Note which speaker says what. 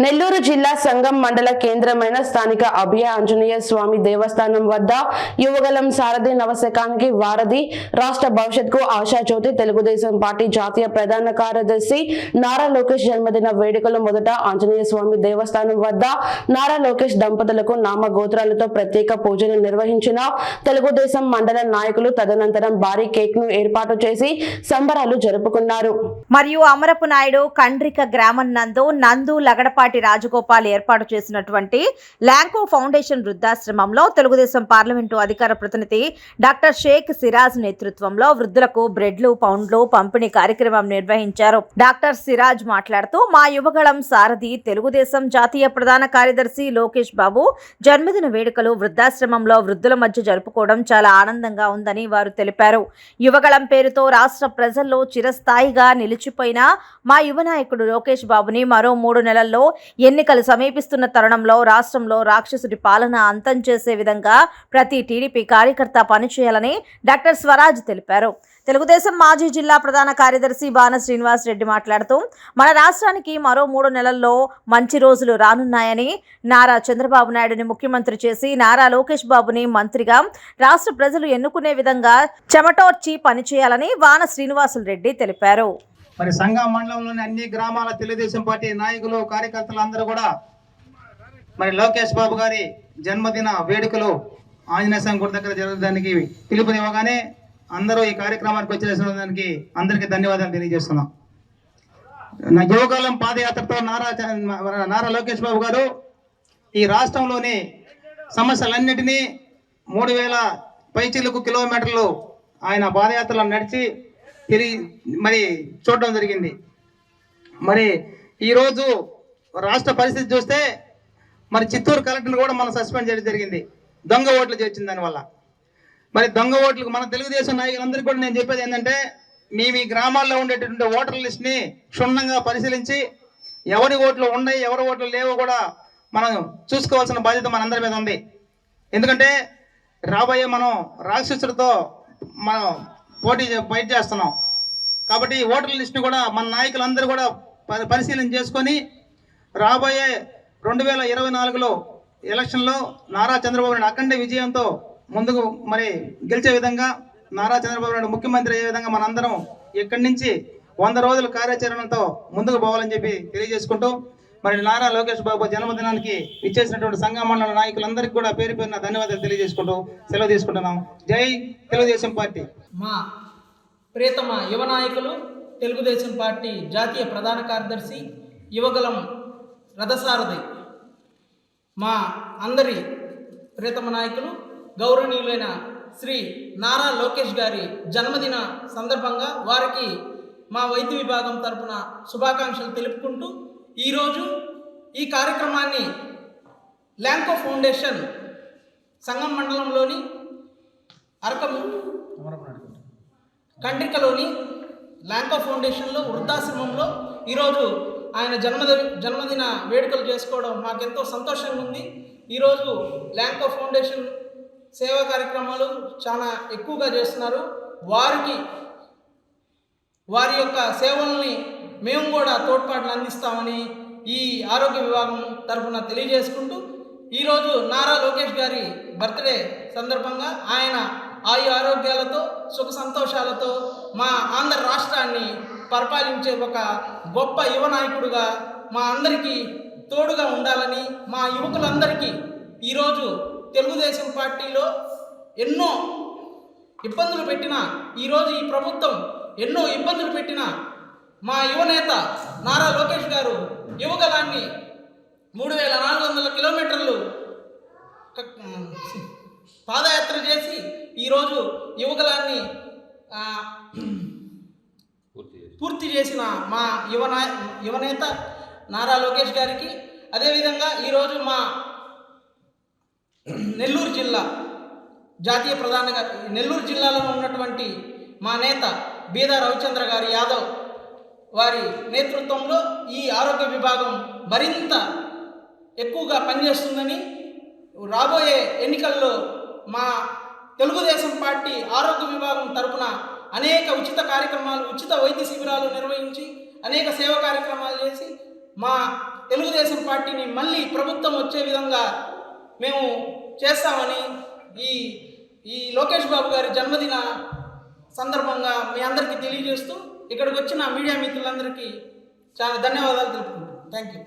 Speaker 1: నెల్లూరు జిల్లా సంఘం మండల కేంద్రమైన స్థానిక అభయ ఆంజనేయ స్వామి దేవస్థానం వద్ద యువగలం సారథి నవశకానికి వారధి రాష్ట్ర భవిష్యత్కు ఆశాజ్యోతి తెలుగుదేశం పార్టీ జాతీయ ప్రధాన కార్యదర్శి నారా లోకేష్ జన్మదిన వేడుకలు మొదట ఆంజనేయ స్వామి దేవస్థానం వద్ద నారా లోకేష్ దంపతులకు నామ గోత్రాలతో ప్రత్యేక పూజలు నిర్వహించిన తెలుగుదేశం మండల నాయకులు తదనంతరం భారీ కేక్ను ఏర్పాటు చేసి సంబరాలు జరుపుకున్నారు.
Speaker 2: మరియు అమరపు నాయుడు కండ్రిక గ్రామం నందు నందు లగడపాటి రాజగోపాల్ ఏర్పాటు చేసినటువంటి ల్యాంకో ఫౌండేషన్ వృద్ధాశ్రమంలో తెలుగుదేశం పార్లమెంటు అధికార ప్రతినిధి డాక్టర్ షేక్ సిరాజ్ నేతృత్వంలో వృద్ధులకు బ్రెడ్లు పౌండ్లు పంపిణీ కార్యక్రమం నిర్వహించారు. డాక్టర్ సిరాజ్ మాట్లాడుతూ మా యువగళం సారథి తెలుగుదేశం జాతీయ ప్రధాన కార్యదర్శి లోకేష్ బాబు జన్మదిన వేడుకలు వృద్ధాశ్రమంలో వృద్ధుల మధ్య జరుపుకోవడం చాలా ఆనందంగా ఉందని వారు తెలిపారు. యువగళం పేరుతో రాష్ట్ర ప్రజల్లో చిరస్థాయిగా నిలిచిపోయిన మా యువ నాయకుడు లోకేష్ బాబుని మరో మూడు నెలల్లో ఎన్నికలు సమీపిస్తున్న తరుణంలో రాష్ట్రంలో రాక్షసుడి పాలన అంతం చేసే విధంగా ప్రతి టీడీపీ కార్యకర్త పనిచేయాలని డాక్టర్ స్వరాజ్ తెలిపారు. తెలుగుదేశం మాజీ జిల్లా ప్రధాన కార్యదర్శి బాన శ్రీనివాస్ రెడ్డి మాట్లాడుతూ మన రాష్ట్రానికి మరో మూడు నెలల్లో మంచి రోజులు రానున్నాయని నారా చంద్రబాబు నాయుడుని ముఖ్యమంత్రి చేసి నారా లోకేష్ బాబుని మంత్రిగా రాష్ట్ర ప్రజలు ఎన్నుకునే విధంగా చెమటోర్చి పనిచేయాలని వాన శ్రీనివాసులు రెడ్డి తెలిపారు.
Speaker 3: మరి సంఘం మండలంలోని అన్ని గ్రామాల తెలుగుదేశం పార్టీ నాయకులు కార్యకర్తలు అందరూ కూడా మరి లోకేష్ బాబు గారి జన్మదిన వేడుకలు ఆంజనేయ స్వామి గుడి దగ్గర జరగడానికి పిలుపునివ్వగానే అందరూ ఈ కార్యక్రమానికి వచ్చేసిన దానికి అందరికీ ధన్యవాదాలు తెలియజేస్తున్నాం. నా యువకాలం పాదయాత్రతో నారా చ- నారా లోకేష్ బాబు గారు ఈ రాష్ట్రంలోని సమస్యలన్నిటినీ మూడు వేల పైచీలకు కిలోమీటర్లు ఆయన పాదయాత్రలు నడిచి తెలియ మరి చూడడం జరిగింది. మరి ఈరోజు రాష్ట్ర పరిస్థితి చూస్తే మరి చిత్తూరు కలెక్టర్ కూడా మనం సస్పెండ్ చేయడం జరిగింది. దొంగ ఓట్లు చేర్చిన దానివల్ల. మరి దొంగ ఓట్లకు మన తెలుగుదేశం నాయకులందరికీ కూడా నేను చెప్పేది ఏంటంటే మీ మీ గ్రామాల్లో ఉండేటటువంటి ఓటర్ లిస్ట్ని క్షుణ్ణంగా పరిశీలించి ఎవరి ఓట్లు ఉన్నాయి ఎవరి ఓట్లు లేవో కూడా మనం చూసుకోవాల్సిన బాధ్యత మనందరి మీద ఉంది. ఎందుకంటే రాబోయే మనం రాక్షసుడితో మనం పోటీ బయట చేస్తున్నాం. కాబట్టి ఈ ఓటర్ లిస్ట్ని కూడా మన నాయకులందరూ కూడా పరిశీలన చేసుకొని రాబోయే రెండు వేల ఇరవై నాలుగులో ఎలక్షన్లో నారా చంద్రబాబు నాయుడు అఖండ విజయంతో ముందుకు మరి గెలిచే విధంగా నారా చంద్రబాబు నాయుడు ముఖ్యమంత్రి అయ్యే విధంగా మనందరం ఇక్కడి నుంచి వంద రోజుల కార్యాచరణతో ముందుకు పోవాలని చెప్పి తెలియజేసుకుంటూ మరి నారా లోకేష్ బాబు జన్మదినానికి ఇచ్చేసినటువంటి సంఘ మండల నాయకులందరికీ కూడా పేరు పేరున ధన్యవాదాలు తెలియజేసుకుంటూ సెలవు తీసుకుంటున్నాం. జై తెలుగుదేశం పార్టీ.
Speaker 4: మా ప్రియతమ యువ నాయకులు తెలుగుదేశం పార్టీ జాతీయ ప్రధాన కార్యదర్శి యువగలం రథసారథి మా అందరి ప్రియతమ నాయకులు గౌరవనీయులైన శ్రీ నారా లోకేష్ గారి జన్మదిన సందర్భంగా వారికి మా వైద్య విభాగం తరపున శుభాకాంక్షలు తెలుపుకుంటూ ఈరోజు ఈ కార్యక్రమాన్ని ల్యాంకో ఫౌండేషన్ సంగం మండలంలోని అరకం కండ్రికలోని ల్యాంకో ఫౌండేషన్లో వృద్ధాశ్రమంలో ఈరోజు ఆయన జన్మది జన్మదిన వేడుకలు చేసుకోవడం మాకెంతో సంతోషంగా ఉంది. ఈరోజు ల్యాంకో ఫౌండేషన్ సేవా కార్యక్రమాలు చాలా ఎక్కువగా చేస్తున్నారు. వారికి వారి యొక్క సేవల్ని మేము కూడా తోడ్పాటును అందిస్తామని ఈ ఆరోగ్య విభాగం తరఫున తెలియజేసుకుంటూ ఈరోజు నారా లోకేష్ గారి బర్త్డే సందర్భంగా ఆయన ఆయు ఆరోగ్యాలతో సుఖ సంతోషాలతో మా ఆంధ్ర రాష్ట్రాన్ని పరిపాలించే ఒక గొప్ప యువ నాయకుడుగా మా అందరికీ తోడుగా ఉండాలని మా యువకులందరికీ ఈరోజు తెలుగుదేశం పార్టీలో ఎన్నో ఇబ్బందులు పెట్టిన ఈరోజు ఈ ప్రభుత్వం ఎన్నో ఇబ్బందులు పెట్టిన మా యువనేత నారా లోకేష్ గారు యువగలాన్ని మూడు వేల నాలుగు వందల కిలోమీటర్లు పాదయాత్ర చేసి ఈరోజు యువగలాన్ని పూర్తి చేసిన మా యువ యువనేత నారా లోకేష్ గారికి అదేవిధంగా ఈరోజు మా నెల్లూరు జిల్లా జాతీయ ప్రధానంగా నెల్లూరు జిల్లాలో ఉన్నటువంటి మా నేత బీదా రవిచంద్ర గారి యాదవ్ వారి నేతృత్వంలో ఈ ఆరోగ్య విభాగం మరింత ఎక్కువగా పనిచేస్తుందని రాబోయే ఎన్నికల్లో మా తెలుగుదేశం పార్టీ ఆరోగ్య విభాగం తరపున అనేక ఉచిత కార్యక్రమాలు ఉచిత వైద్య శిబిరాలు నిర్వహించి అనేక సేవ కార్యక్రమాలు చేసి మా తెలుగుదేశం పార్టీని మళ్ళీ ప్రభుత్వం వచ్చే విధంగా మేము చేస్తామని ఈ ఈ లోకేష్ బాబు గారి జన్మదిన సందర్భంగా మీ అందరికీ తెలియజేస్తూ ఇక్కడికి వచ్చిన మీడియా మిత్రులందరికీ చాలా ధన్యవాదాలు తెలుపుకుంటున్నాను. Thank you